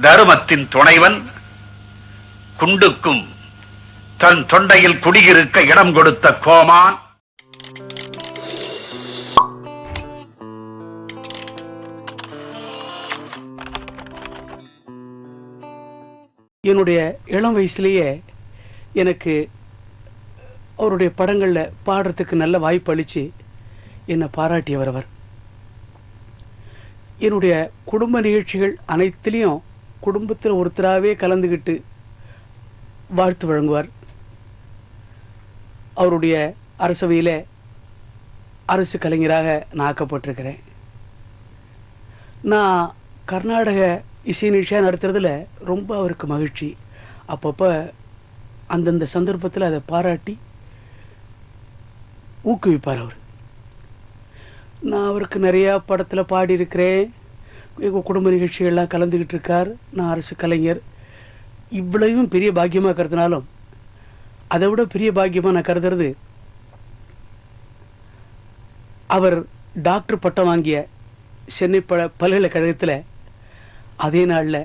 தருமத்தின் துணைவன் குண்டுக்கும் தன் தொண்டையில் குடியிருக்க இடம் கொடுத்த கோமான். என்னுடைய இளம் வயசுலேயே எனக்கு அவருடைய படங்களில் பாடுறதுக்கு நல்ல வாய்ப்பு அளித்து என்னை பாராட்டியவர் அவர். என்னுடைய குடும்ப நிகழ்ச்சிகள் அனைத்திலையும் குடும்பத்தில் ஒருத்தராகவே கலந்துக்கிட்டு வாழ்த்து வழங்குவார். அவருடைய அரசவையில் அரசு கலைஞராக நான் ஆக்கப்பட்டிருக்கிறேன். நான் கர்நாடக இசை நிகழ்ச்சியாக நடத்துறதுல ரொம்ப அவருக்கு மகிழ்ச்சி. அப்பப்போ அந்தந்த சந்தர்ப்பத்தில் அதை பாராட்டி ஊக்குவிப்பார் அவர். நான் அவருக்கு நிறையா படத்தில் பாடியிருக்கிறேன். எங்கள் குடும்ப நிகழ்ச்சிகள்லாம் கலந்துக்கிட்டு இருக்கார் நான் அரசு கலைஞர். இவ்வளவும் பெரிய பாக்கியமாக கருதினாலும் அதை விட பெரிய பாக்கியமாக நான் கருதுறது அவர் டாக்டர் பட்டம் வாங்கிய சென்னை ப பல்கலைக்கழகத்தில் அதே நாளில்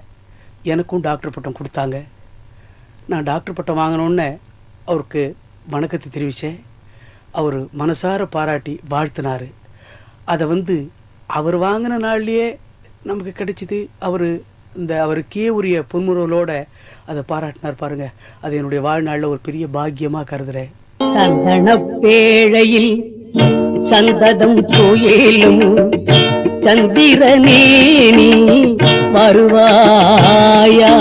எனக்கும் டாக்டர் பட்டம் கொடுத்தாங்க. நான் டாக்டர் பட்டம் வாங்கினோன்னே அவருக்கு வணக்கத்தை தெரிவித்தேன் அவர் மனசார பாராட்டி வாழ்த்தினார். அதை வந்து அவர் வாங்கின நாள்லேயே நமக்கு கிடைச்சிது. அவர் இந்த அவருக்கே உரிய பொன்முறவலோட அதை பாராட்டினார் பாருங்க. அது என்னுடைய வாழ்நாளில் ஒரு பெரிய பாக்கியமா கருதுறேன். சந்தனப் பேழையில் சந்ததம் கோயிலும் சந்திரனே நீ வருவாயா?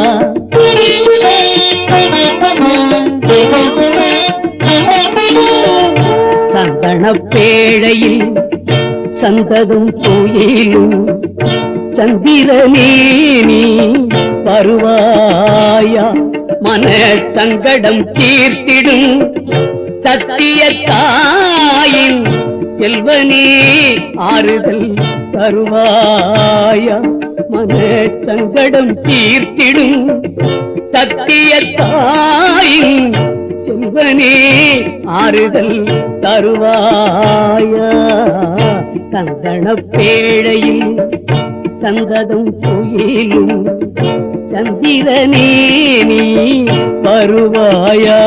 சந்தன பேழையில் சந்ததம் கோயிலும் சந்திரனே நீ வருவாயா? மன சங்கடம் தீர்த்திடும் சத்திய தாயின் செல்வனே ஆறுதல் தருவாயா? மன சங்கடம் தீர்த்திடும் சத்திய தாயின் செல்வனே ஆறுதல் தருவாயா? சந்தன பேழையில் சந்ததம் துயிலும் சந்திரனே நீ வருவாயா?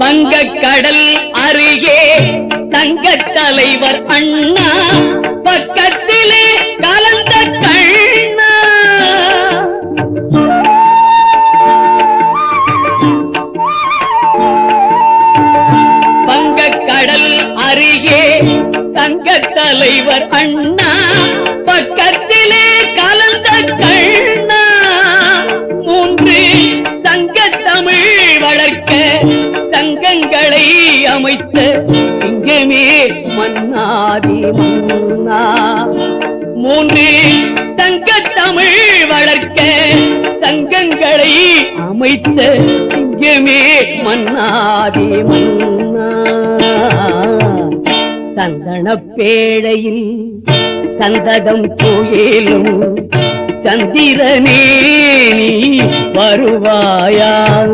வங்கக்கடல் அருகே தங்கத் தலைவர் அண்ணா பக்கத்திலே கலந்த கண்ணா. வங்கக்கடல் அருகே தங்க தலைவர் அண்ணா. பக்கத்திலே கலந்த கண்ணா. மூன்று சங்கத் தமிழ் வளர்க்க சங்கங்களை அமைத்த சிங்கமே மன்னாதி மன்னா மூன்று சங்கத் தமிழ் வளர்க்க சங்கங்களை அமைத்த சிங்கமே மன்னாதி மன்னா. சந்தனப் பேழையில் சந்ததம் கோயிலும் சந்திரனே நீ வருவாயான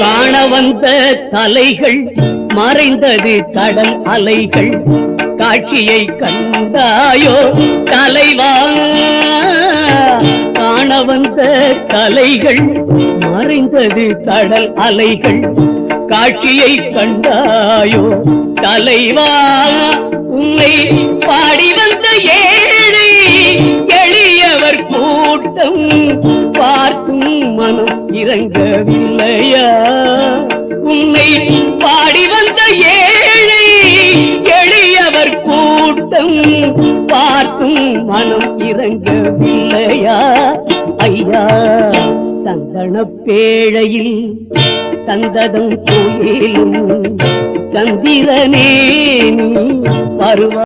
காண வந்த தலைகள் மறைந்தது கடல் அலைகள். காட்சியை கண்டாயோ தலைவா? காண வந்த தலைகள் மறைந்தது கடல் அலைகள். காட்சியை கண்டாயோ தலைவா? உன்னை பாடி வந்த ஏழை எளியவர் கூட்டம் பார்க்கும் மனம் இறங்கவில்லையா? உன்னை பாடி வந்த ஏழை எளியவர் கூட்டம் பார்க்கும் மனம் இறங்கவில்லையா? ஐயா சந்தன பேழையில் சந்ததம் கோயிலும் சந்திரனே நீ வருவா